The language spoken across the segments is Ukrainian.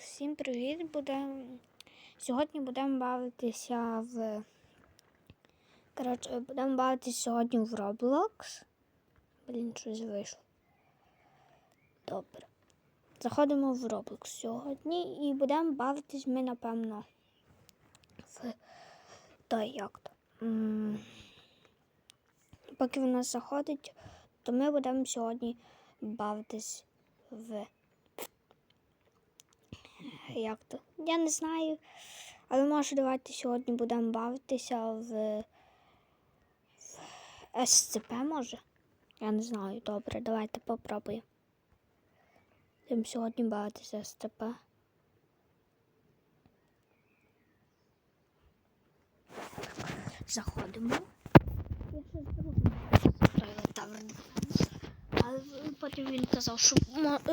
всім привіт! Будем... Сьогодні будемо бавитися в. Коротше, будемо бавитися сьогодні в Roblox. Блін, щось вийшло. Добре. Заходимо в Roblox сьогодні і будемо бавитись ми, напевно, в той як то. Поки вона заходить, то ми будемо сьогодні бавитись в як то? Я не знаю. Але може давайте сьогодні будемо бавитися в, в СЦП, може? Я не знаю. Добре, давайте попробуємо. Будемо сьогодні бавитися в СЦП. Заходимо. Я ще зробив. Але потім він казав, що,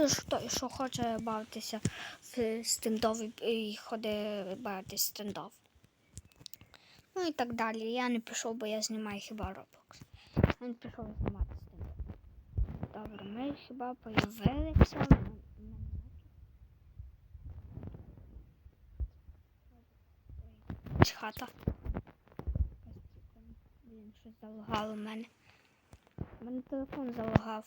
що, що хоче бавитися в стендов і- ходить бавитися в стендов. Ну і так далі. Я не пішов, бо я знімаю хіба Roblox. Він пішов знімати стендов. Добре, ми хіба появилися. Хата. Блін, щось залагало в мене. У мене телефон залагав.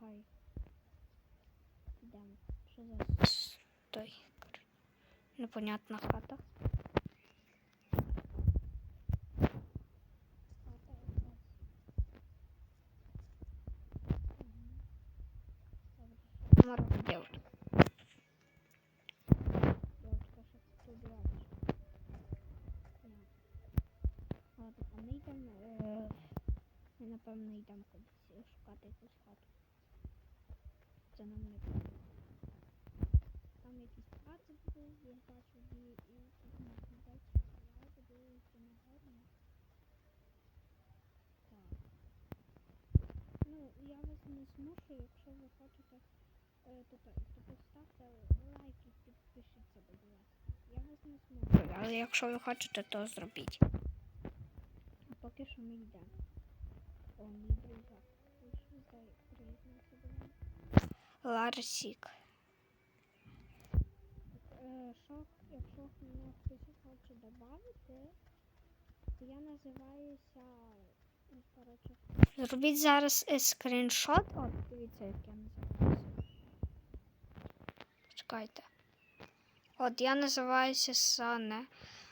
Лагає. Йдемо. Що за той? Непонятна хата. Ні. Ладно, а ми йдемо. Е, ми, напевно, йдемо кудись е, шукати якусь хату. Це нам не потрібно. Там якісь хати були, я бачу, і, і тут можна дати. Я подивлюся на гарно. Так. Ну, я вас не змушу, якщо ви хочете, е, то, то, поставте лайк і підпишіться, будь ласка. Я вас не змушу, але якщо ви хочете, то зробіть. А поки що ми йдемо. О, мій друзяк. Вийшов, дай приєднався до мене. Ларсік. Е, Що, якщо мене хтось хоче додати, то я називаюся. ну, Коротше. Зробіть зараз е, скріншот. От, дивіться, як я називаюся. Чекайте. От я називаюся Сане.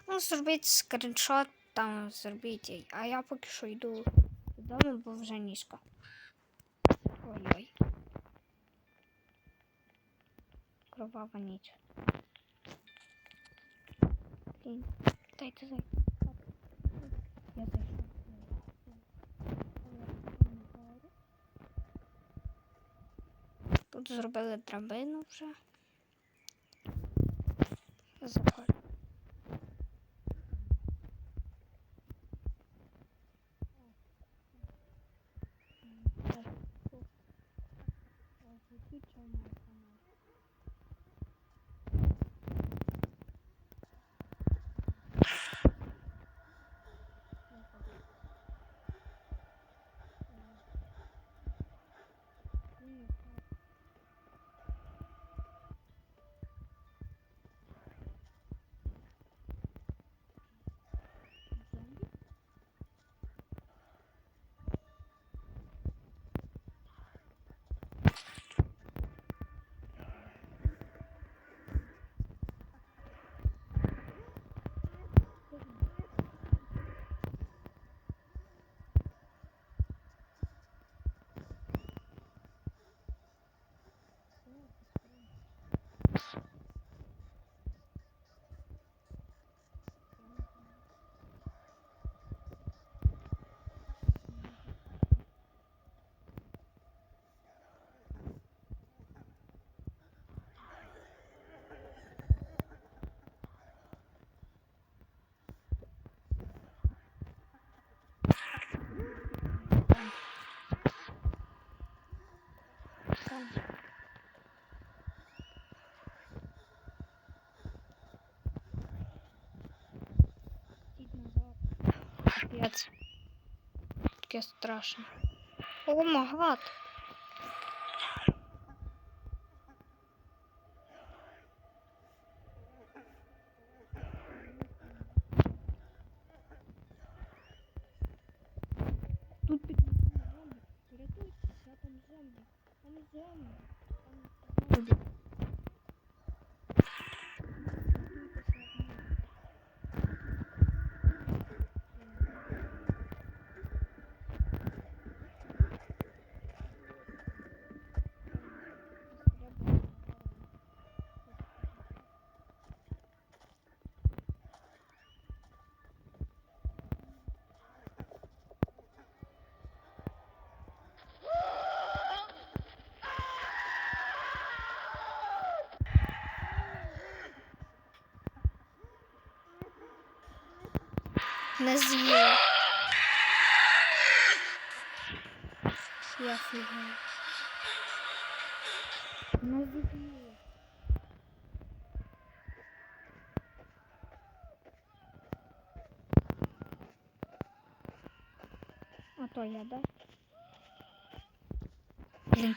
Ну, зробіть скріншот там зробіть. А я поки що йду додому, бо вже низько. Ой-ой. Кровава ніч. Дайте зайти. Я зайшов. Тут зробили драбину вже. Заходь. Капець. Таке страшно. О, магат. Тут під зомбі. Рятуйтеся, там зомбі. Там зомбі. Там зомбі. Не з'їв. Я фігаю. Не з'їв. А то я, да? Блін,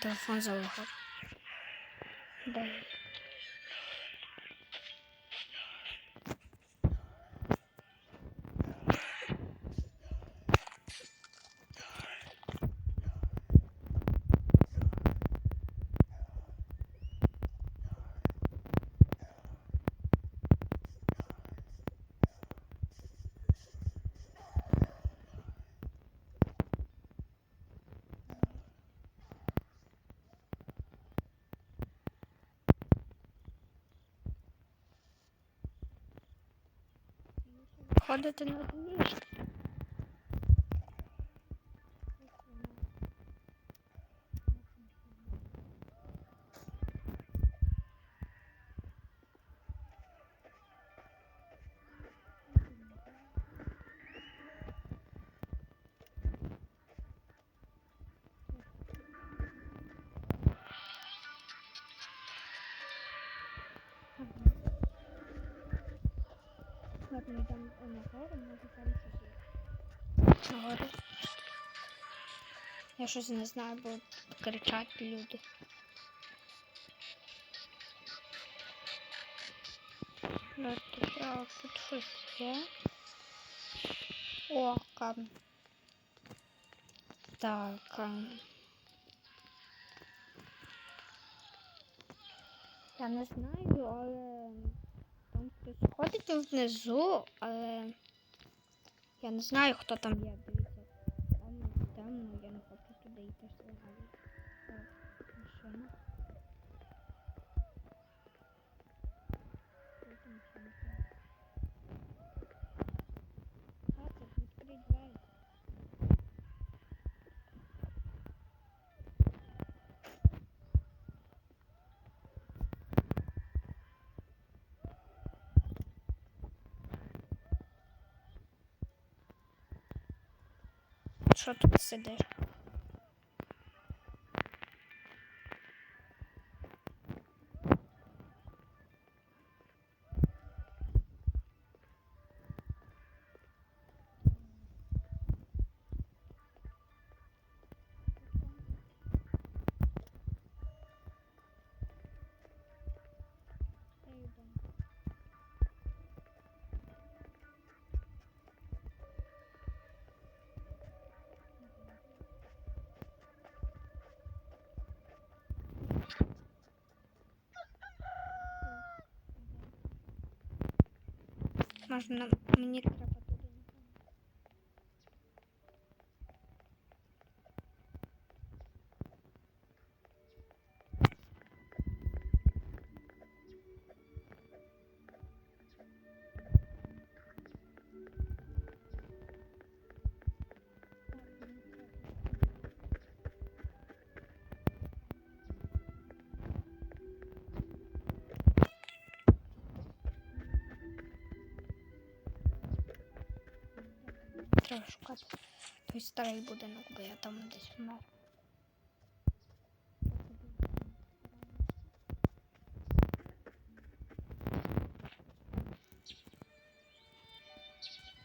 телефон залагав. Дай. Ходити на Ладно, йдемо нагору, може там щось. Нагору. Я щось не знаю, бо кричать люди. Давайте, а тут щось є. О, камінь. Так. Я не знаю, але хтось ходить внизу, але я не знаю, хто там є. Що тут Можна мені Треба шукати той старий будинок, бо я там десь мав.